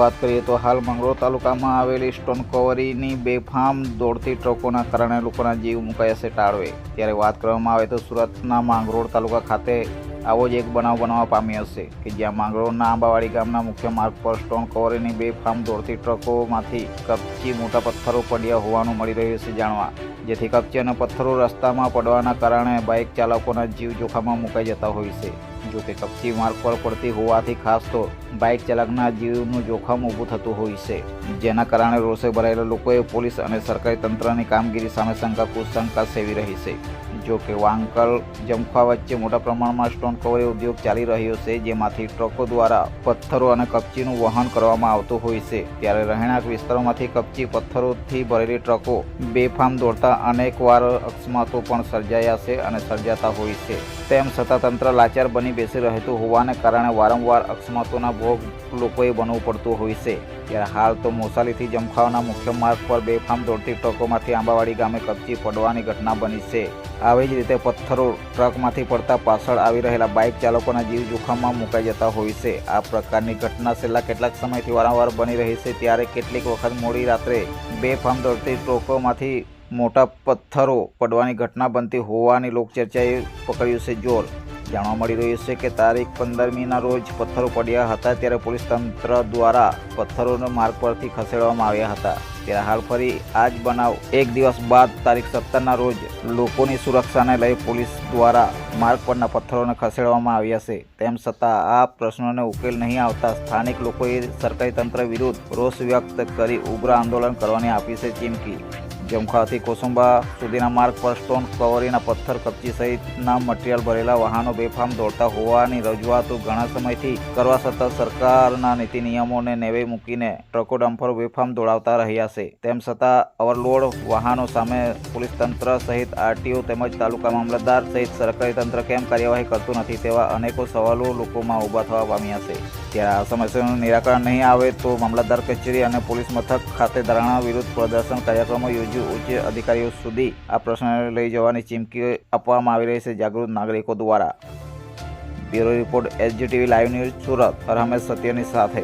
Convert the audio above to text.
વાત કરીએ તો હાલ મંગળોર તાલુકામાં આવેલી સ્ટોન કવરીની બેફામ દોડતી ટ્રકોના કારણે લોકોના જીવ મુકાયા છે ટાળવે. ત્યારે વાત કરવામાં આવે તો સુરતના માંગરોળ તાલુકા ખાતે આવો જ એક બનાવ બનવા પામ્યો છે કે જ્યાં માંગરોળના આંબાવાડી ગામના મુખ્ય માર્ગ પર સ્ટોન કવરીની બેફામ દોડતી ટ્રકોમાંથી કપચી મોટા પથ્થરો પડ્યા હોવાનું મળી રહ્યું છે જાણવા. જેથી કપચી અને પથ્થરો રસ્તામાં પડવાના કારણે બાઇક ચાલકોના જીવ જોખમમાં મુકાઈ જતા હોય છે. જો કે કપચી માર્ગ પર પડતી હોવાથી ખાસ તો બાઇક ચાલકના જીવનું જોખમ ઊભું થતું હોય છે. જેના કારણે રોષે ભરાયેલા લોકોએ પોલીસ અને સરકારી તંત્રની કામગીરી સામે શંકા કુશંકા સેવી રહી છે. જો કે વાંકલ જમખા વચ્ચે મોટા પ્રમાણમાં સ્ટોન કવરી ઉદ્યોગ ચાલી રહ્યો છે, જેમાંથી ટ્રકો દ્વારા પથ્થરો અને કપચીનું વહન કરવામાં આવતું હોય છે. ત્યારે રહેણાંક વિસ્તારોમાંથી કપચી પથ્થરોથી ભરેલી ટ્રકો બેફામ દોડતા અનેકવાર અકસ્માતો પણ સર્જાયા છે અને સર્જાતા હોય છે. તેમ છતાં તંત્ર લાચાર બની બેસી રહેતું હોવાને કારણે વારંવાર અકસ્માતોના ભોગ લોકોએ બનવું પડતું હોય છે. ત્યારે હાલ તો મોસાલીથી જમખાવના મુખ્ય માર્ગ પર બેફામ દોડતી ટ્રકોમાંથી આંબાવાડી ગામે કપચી પડવાની ઘટના બની છે. આવી જ રીતે પથ્થરો ટ્રકમાંથી પડતા પાછળ આવી રહેલા બાઇક ચાલકોના જીવ જોખમમાં મુકાઈ જતા હોય છે. આ પ્રકારની ઘટના છેલ્લા કેટલાક સમયથી વારંવાર બની રહી છે, ત્યારે કેટલીક વખત મોડી રાત્રે બેફામ દોડતી ટ્રકોમાંથી મોટા પથ્થરો પડવાની ઘટના બનતી હોવાની લોકચર્ચાએ પકડ્યું છે જોર. જાણવા મળી રહ્યું છે કે તારીખ પંદરમીના રોજ પથ્થરો પડ્યા હતા ત્યારે પોલીસ તંત્ર દ્વારા પથ્થરોને માર્ગ પરથી ખસેડવામાં આવ્યા હતા. ત્યારે હાલ ફરી આ જ બનાવ એક દિવસ બાદ તારીખ સત્તરના રોજ લોકોની સુરક્ષાને લઈ પોલીસ દ્વારા માર્ગ પરના પથ્થરોને ખસેડવામાં આવ્યા છે. તેમ છતાં આ પ્રશ્નોને ઉકેલ નહીં આવતા સ્થાનિક લોકોએ સરકારી તંત્ર વિરુદ્ધ રોષ વ્યક્ત કરી ઉગ્ર આંદોલન કરવાની આપી છે ચીમકી. જમખાથી કોસુંબા સુધીના માર્ગ પર સ્ટોન કવરીના પથ્થર કપચી સહિતના મટીરિયલ ભરેલા વાહનો બેફામ દોડતા હોવાની રજૂઆતો ઘણા સમયથી કરવા છતાં સરકારના નીતિ નિયમોને નેવે મૂકીને ટ્રકો ડમ્પરો બેફામ દોડાવતા રહ્યા છે. તેમ છતાં ઓવરલોડ વાહનો સામે પોલીસ તંત્ર સહિત આરટીઓ તેમજ તાલુકા મામલતદાર સહિત સરકારી તંત્ર કેમ કાર્યવાહી કરતું નથી તેવા અનેકો સવાલો લોકોમાં ઊભા થવા પામ્યા છે. ત્યારે આ સમસ્યાનું નિરાકરણ નહીં આવે તો મામલતદાર કચેરી અને પોલીસ મથક ખાતે ધરણા વિરુદ્ધ પ્રદર્શન કાર્યક્રમો યોજી ઉચ્ચ અધિકારીઓ સુધી આ પ્રશ્નને લઈ જવાની ચીમકી આપવામાં આવી રહી છે જાગૃત નાગરિકો દ્વારા. Bureau report SGTV live news Surat. Ramesh સત્યની સાથે